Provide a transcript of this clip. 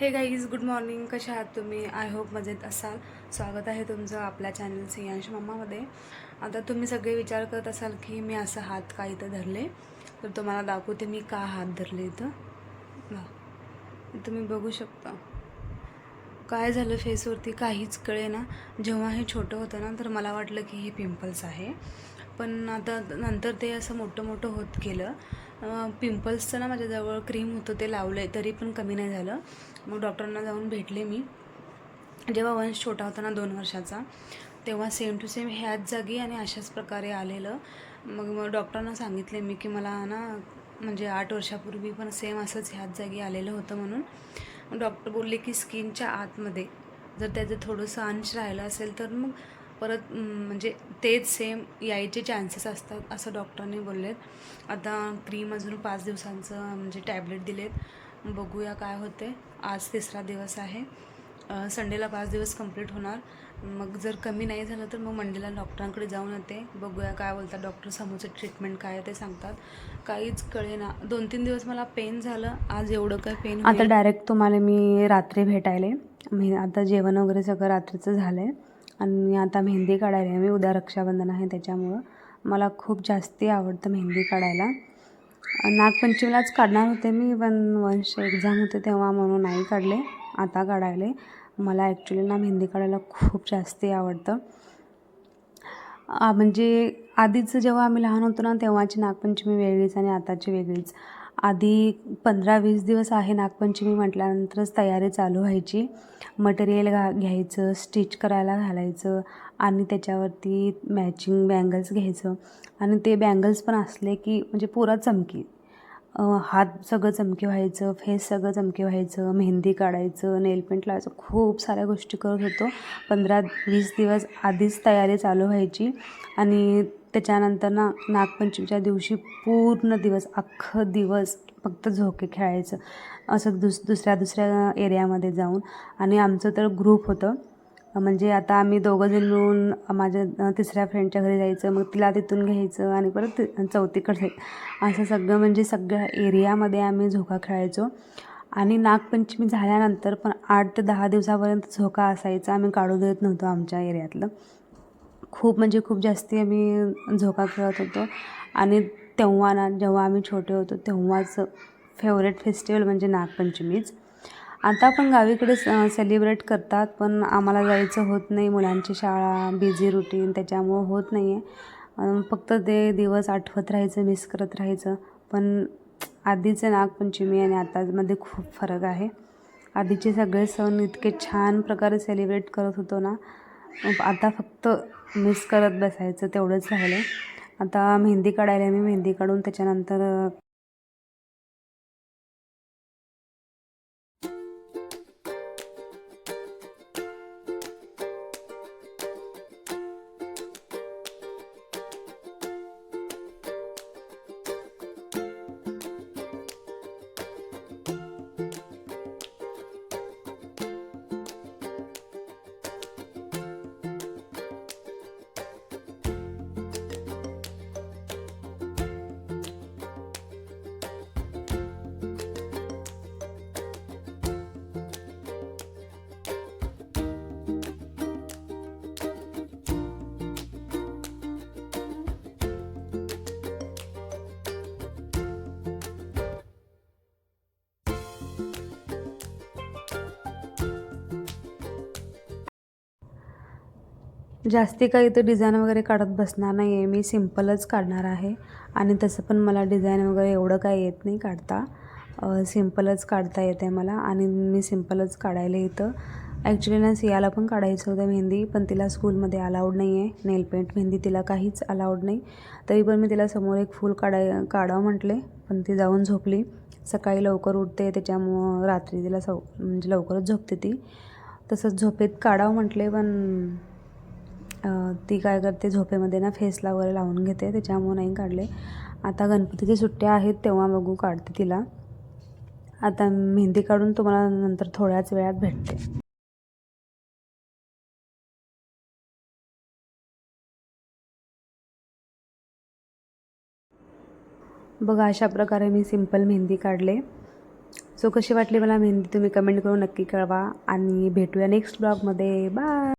हे guys good morning कशा आहात तुम्ही? आय होप मजेत असाल. स्वागत आहे तुमचं आपल्या चॅनल सियांश मामामध्ये. आता तुम्ही सगळे विचार करत असाल की मी असं हात का इथं धरले? तर तुम्हाला दाखवते मी का हात धरले इथं. तुम्ही बघू शकता. काय झालं फेसवरती काहीच कळे ना जेव्हा हे छोटं होतं ना तर मला वाटलं की हे पिंपल्स आहे. पण आता नंतर ते असं मोठं मोठं होत गेलं. पिंपल्सचं ना माझ्याजवळ क्रीम होतं ते लावलं आहे तरी पण कमी नाही झालं. मग डॉक्टरांना जाऊन भेटले मी. जेव्हा वंश छोटा होता ना दोन वर्षाचा तेव्हा सेम टू सेम ह्याच जागी आणि अशाच प्रकारे आलेलं. मग मग डॉक्टरांना सांगितले मी की मला ना म्हणजे आठ वर्षापूर्वी पण सेम असंच ह्याच जागी आलेलं होतं म्हणून. मग डॉक्टर बोलले की स्किनच्या आतमध्ये जर त्याचं थोडंसं अंश राहिलं असेल तर मग परत म्हणजे तेच सेम यायचे चान्सेस असतात असं डॉक्टरांनी बोललेत. आता क्रीम अजून पाच दिवसांचं म्हणजे टॅबलेट दिलेत. बघूया काय होते आज तिसरा दिवस आहे. संडेला पाच दिवस कंप्लीट होणार. मग जर कमी नाही झालं तर मग मंडेला डॉक्टरांकडे जाऊन येते. बघूया काय बोलतात डॉक्टर समोरचं ट्रीटमेंट काय आहे ते सांगतात. काहीच कळे ना दोन तीन दिवस मला पेन झालं. आज एवढं काय पेन आता डायरेक्ट तुम्हाला मी रात्री भेटायले. मी आता जेवण वगैरे सगळं रात्रीचं झालं आहे आणि आता मेहंदी काढायला आहे. मी उद्या रक्षाबंधन आहे त्याच्यामुळं मला खूप जास्ती आवडतं मेहंदी काढायला. नागपंचमीलाच काढणार होते मी पण वंश एक्झाम होते तेव्हा म्हणून नाही काढले आता काढायले. मला ॲक्च्युली ना मेहंदी काढायला खूप जास्ती आवडतं. म्हणजे आधीचं जेव्हा आम्ही लहान होतो ना तेव्हाची नागपंचमी वेगळीच आणि आताची वेगळीच. आधी पंधरा वीस दिवस आहे नागपंचमी म्हटल्यानंतरच तयारी चालू व्हायची. मटेरियल घा घ्यायचं स्टिच करायला घालायचं आणि त्याच्यावरती मॅचिंग बँगल्स घ्यायचं. आणि ते बँगल्स पण असले की म्हणजे पुरा चमकी. हात सगळं चमकी व्हायचं फेस सगळं चमकी व्हायचं मेहंदी काढायचं नेल पेंट लावायचं खूप साऱ्या गोष्टी करत होतो. पंधरा वीस दिवस आधीच तयारी चालू व्हायची आणि त्याच्यानंतर ना नागपंचमीच्या दिवशी पूर्ण दिवस अख्खं दिवस फक्त झोके खेळायचं. असं दुस दुसऱ्या दुसऱ्या एरियामध्ये जाऊन. आणि आमचं तर ग्रुप होतं. म्हणजे आता आम्ही दोघंजण मिळून माझ्या तिसऱ्या फ्रेंडच्या घरी जायचं मग तिला तिथून घ्यायचं आणि परत ति- चौथीकडे असं सगळं म्हणजे सगळ्या एरियामध्ये आम्ही झोका खेळायचो. आणि नागपंचमी झाल्यानंतर पण आठ ते दहा दिवसापर्यंत झोका असायचा. आम्ही काढू देत नव्हतो आमच्या एरियातलं. खूप म्हणजे खूप जास्ती आम्ही झोका खेळत होतो. आणि तेव्हा ना जेव्हा आम्ही छोटे होतो तेव्हाच फेवरेट फेस्टिवल म्हणजे नागपंचमीच. आता पण गावीकडे सेलिब्रेट करतात पण आम्हाला जायचं होत नाही. मुलांची शाळा बिझी रुटीन त्याच्यामुळं होत नाही आहे फक्त ते दिवस आठवत राहायचं मिस करत राहायचं. पण आधीचं नागपंचमी आणि आतामध्ये खूप फरक आहे. आधीचे सगळे सण इतके छान प्रकारे सेलिब्रेट करत होतो ना आता फक्त मिस करत बसायचं तेवढंच राहिलं आता मेहंदी काढायला मी मेहंदी काढून त्याच्यानंतर जास्ती काही इथं डिझाईन वगैरे काढत बसणार नाही आहे मी सिम्पलच काढणार आहे. आणि तसं पण मला डिझाईन वगैरे एवढं काही येत नाही काढता. सिम्पलच काढता येते मला. आणि मी सिम्पलच काढायला इथं. ॲक्च्युली ना सियाला पण काढायचं होतं मेहंदी पण तिला स्कूलमध्ये अलाउड नाही आहे नेल पेंट मेहंदी तिला काहीच अलाउड नाही. तरी पण मी तिला समोर एक फूल काढाय काढावं म्हटले. पण ती जाऊन झोपली. सकाळी लवकर उठते. त्याच्यामुळं रात्री तिला सव म्हणजे लवकरच झोपते ती. तसंच झोपेत काढावं म्हटले पण ती काय करते झोपेमध्ये ना फेसला वगैरे लावून घेते त्याच्यामुळे नाही काढले. आता गणपतीच्या सुट्ट्या आहेत तेव्हा बघू काढते तिला. आता मेहंदी काढून तुम्हाला नंतर थोड्याच वेळात भेटते. बघा अशा प्रकारे मी सिंपल मेहंदी काढले. सो कशी वाटली मला मेहंदी तुम्ही कमेंट करून नक्की कळवा. आणि भेटूया नेक्स्ट ब्लॉगमध्ये. बाय!